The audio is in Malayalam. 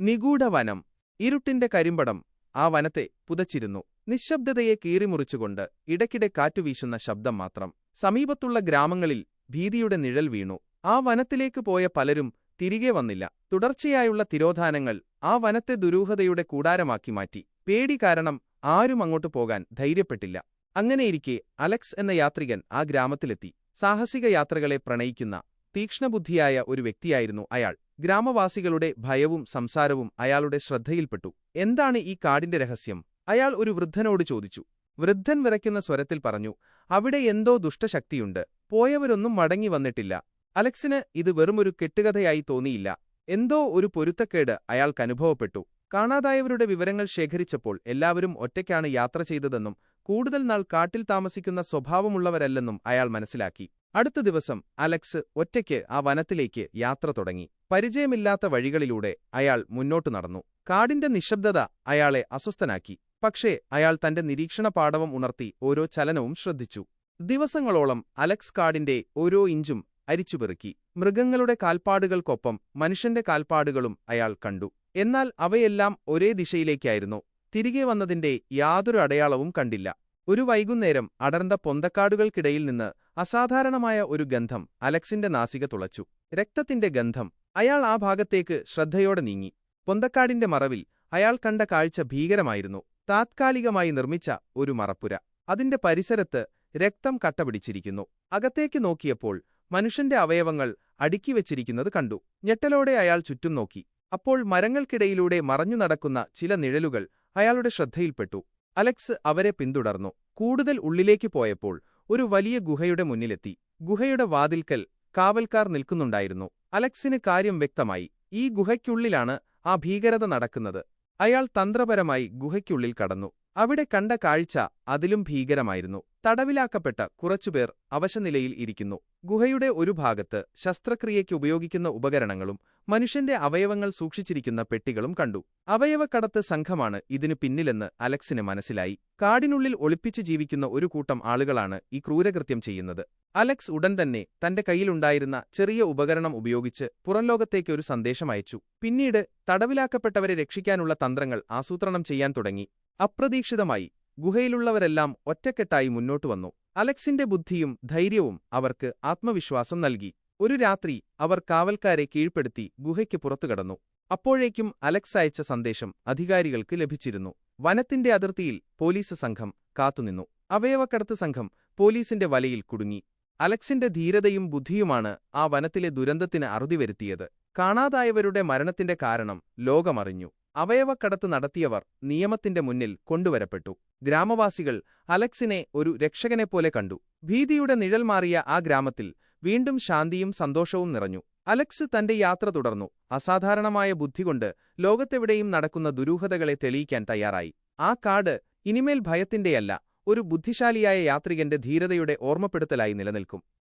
നിഗൂഢവനം. ഇരുട്ടിന്റെ കരിമ്പടം ആ വനത്തെ പുതച്ചിരുന്നു. നിശബ്ദതയെ കീറിമുറിച്ചുകൊണ്ട് ഇടയ്ക്കിടെ കാറ്റുവീശുന്ന ശബ്ദം മാത്രം. സമീപത്തുള്ള ഗ്രാമങ്ങളിൽ ഭീതിയുടെ നിഴൽ വീണു. ആ വനത്തിലേക്ക് പോയ പലരും തിരികെ വന്നില്ല. തുടർച്ചയായുള്ള തിരോധാനങ്ങൾ ആ വനത്തെ ദുരൂഹതയുടെ കൂടാരമാക്കി മാറ്റി. പേടി കാരണം ആരും അങ്ങോട്ട് പോകാൻ ധൈര്യപ്പെട്ടില്ല. അങ്ങനെയിരിക്കെ അലക്സ് എന്ന യാത്രികൻ ആ ഗ്രാമത്തിലെത്തി. സാഹസിക യാത്രകളെ പ്രണയിക്കുന്ന തീക്ഷ്ണബുദ്ധിയായ ഒരു വ്യക്തിയായിരുന്നു അയാൾ. ഗ്രാമവാസികളുടെ ഭയവും സംസാരവും അയാളുടെ ശ്രദ്ധയിൽപ്പെട്ടു. എന്താണ് ഈ കാടിന്റെ രഹസ്യം? അയാൾ ഒരു വൃദ്ധനോട് ചോദിച്ചു. വൃദ്ധൻ വിറയ്ക്കുന്ന സ്വരത്തിൽ പറഞ്ഞു അവിടെ എന്തോ ദുഷ്ടശക്തിയുണ്ട്. പോയവരൊന്നും മടങ്ങി വന്നിട്ടില്ല. അലക്സിന് ഇത് വെറുമൊരു കെട്ടുകഥയായി തോന്നിയില്ല. എന്തോ ഒരു പൊരുത്തക്കേട് അയാൾക്കനുഭവപ്പെട്ടു കാണാതായവരുടെ വിവരങ്ങൾ ശേഖരിച്ചപ്പോൾ എല്ലാവരും ഒറ്റയ്ക്കാണ് യാത്ര ചെയ്തതെന്നും കൂടുതൽ നാൾ കാട്ടിൽ താമസിക്കുന്ന സ്വഭാവമുള്ളവരല്ലെന്നും അയാൾ മനസ്സിലാക്കി. അടുത്ത ദിവസം അലക്സ് ഒറ്റയ്ക്ക് ആ വനത്തിലേക്ക് യാത്ര തുടങ്ങി. പരിചയമില്ലാത്ത വഴികളിലൂടെ അയാൾ മുന്നോട്ട് നടന്നു. കാടിന്റെ നിശബ്ദത അയാളെ അസ്വസ്ഥനാക്കി. പക്ഷേ അയാൾ തന്റെ നിരീക്ഷണ പാടവം ഉണർത്തി ഓരോ ചലനവും ശ്രദ്ധിച്ചു. ദിവസങ്ങളോളം അലക്സ് കാടിന്റെ ഓരോ ഇഞ്ചും അരിച്ചുപെറുക്കി. മൃഗങ്ങളുടെ കാൽപ്പാടുകൾക്കൊപ്പം മനുഷ്യന്റെ കാൽപ്പാടുകളും അയാൾ കണ്ടു. എന്നാൽ അവയെല്ലാം ഒരേ ദിശയിലേക്കായിരുന്നു. തിരികെ വന്നതിന്റെ യാതൊരു അടയാളവും കണ്ടില്ല. ഒരു വൈകുന്നേരം അടർന്ന പൊന്തക്കാടുകൾക്കിടയിൽ നിന്ന് അസാധാരണമായ ഒരു ഗന്ധം അലക്സിന്റെ നാസിക തുളച്ചു. രക്തത്തിന്റെ ഗന്ധം അയാൾ ആ ഭാഗത്തേക്ക് ശ്രദ്ധയോടെ നീങ്ങി. പൊന്തക്കാടിന്റെ മറവിൽ അയാൾ കണ്ട കാഴ്ച ഭീകരമായിരുന്നു. താത്കാലികമായി നിർമ്മിച്ച ഒരു മറപ്പുര. അതിന്റെ പരിസരത്ത് രക്തം കട്ടപിടിച്ചിരിക്കുന്നു. അകത്തേക്ക് നോക്കിയപ്പോൾ മനുഷ്യന്റെ അവയവങ്ങൾ അടുക്കിവെച്ചിരിക്കുന്നത് കണ്ടു. ഞെട്ടലോടെ അയാൾ ചുറ്റും നോക്കി. അപ്പോൾ മരങ്ങൾക്കിടയിലൂടെ മറഞ്ഞു നടക്കുന്ന ചില നിഴലുകൾ അയാളുടെ ശ്രദ്ധയിൽപ്പെട്ടു. അലക്സ് അവരെ പിന്തുടർന്നു. കൂടുതൽ ഉള്ളിലേക്ക് പോയപ്പോൾ ഒരു വലിയ ഗുഹയുടെ മുന്നിലെത്തി. ഗുഹയുടെ വാതിൽക്കൽ കാവൽക്കാർ നിൽക്കുന്നുണ്ടായിരുന്നു. അലക്സിന് കാര്യം വ്യക്തമായി. ഈ ഗുഹയ്ക്കുള്ളിലാണ് ആ ഭീകരത നടക്കുന്നത്. അയാൾ തന്ത്രപരമായി ഗുഹയ്ക്കുള്ളിൽ കടന്നു. അവിടെ കണ്ട കാഴ്ച അതിലും ഭീകരമായിരുന്നു. തടവിലാക്കപ്പെട്ട കുറച്ചുപേർ അവശനിലയിൽ ഇരിക്കുന്നു. ഗുഹയുടെ ഒരു ഭാഗത്ത് ശസ്ത്രക്രിയയ്ക്ക് ഉപയോഗിക്കുന്ന ഉപകരണങ്ങളും മനുഷ്യന്റെ അവയവങ്ങൾ സൂക്ഷിച്ചിരിക്കുന്ന പെട്ടികളും കണ്ടു. അവയവക്കടത്ത് സംഘമാണ് ഇതിനു പിന്നിലെന്ന് അലക്സിന് മനസ്സിലായി. കാടിനുള്ളിൽ ഒളിപ്പിച്ച് ജീവിക്കുന്ന ഒരു കൂട്ടം ആളുകളാണ് ഈ ക്രൂരകൃത്യം ചെയ്യുന്നത്. അലക്സ് ഉടൻ തന്നെ തന്റെ കയ്യിലുണ്ടായിരുന്ന ചെറിയ ഉപകരണം ഉപയോഗിച്ച് പുറംലോകത്തേക്ക് ഒരു സന്ദേശം അയച്ചു. പിന്നീട് തടവിലാക്കപ്പെട്ടവരെ രക്ഷിക്കാനുള്ള തന്ത്രങ്ങൾ ആസൂത്രണം ചെയ്യാൻ തുടങ്ങി. അപ്രതീക്ഷിതമായി ഗുഹയിലുള്ളവരെല്ലാം ഒറ്റക്കെട്ടായി മുന്നോട്ടു വന്നു. അലക്സിന്റെ ബുദ്ധിയും ധൈര്യവും അവർക്ക് ആത്മവിശ്വാസം നൽകി. ഒരു രാത്രി അവർ കാവൽക്കാരെ കീഴ്പ്പെടുത്തി ഗുഹയ്ക്ക് പുറത്തു കടന്നു. അപ്പോഴേക്കും അലക്സ് അയച്ച സന്ദേശം അധികാരികൾക്ക് ലഭിച്ചിരുന്നു. വനത്തിന്റെ അതിർത്തിയിൽ പോലീസ് സംഘം കാത്തുനിന്നു. അവയവക്കടത്ത് സംഘം പോലീസിന്റെ വലയിൽ കുടുങ്ങി. അലക്സിന്റെ ധീരതയും ബുദ്ധിയുമാണ് ആ വനത്തിലെ ദുരന്തത്തിന് അറുതി വരുത്തിയത്. കാണാതായവരുടെ മരണത്തിന്റെ കാരണം ലോകമറിഞ്ഞു. അവയവക്കടത്ത് നടത്തിയവർ നിയമത്തിന്റെ മുന്നിൽ കൊണ്ടുവരപ്പെട്ടു. ഗ്രാമവാസികൾ അലക്സിനെ ഒരു രക്ഷകനെപ്പോലെ കണ്ടു. ഭീതിയുടെ നിഴൽ മാറിയ ആ ഗ്രാമത്തിൽ വീണ്ടും ശാന്തിയും സന്തോഷവും നിറഞ്ഞു. അലക്സ് തന്റെ യാത്ര തുടർന്നു. അസാധാരണമായ ബുദ്ധി കൊണ്ട് ലോകത്തെവിടെയും നടക്കുന്ന ദുരൂഹതകളെ തെളിയിക്കാൻ തയ്യാറായി. ആ കാട് ഇനിമേൽ ഭയത്തിന്റെയല്ല ഒരു ബുദ്ധിശാലിയായ യാത്രികന്റെ ധീരതയുടെ ഓർമ്മപ്പെടുത്തലായി നിലനിൽക്കും.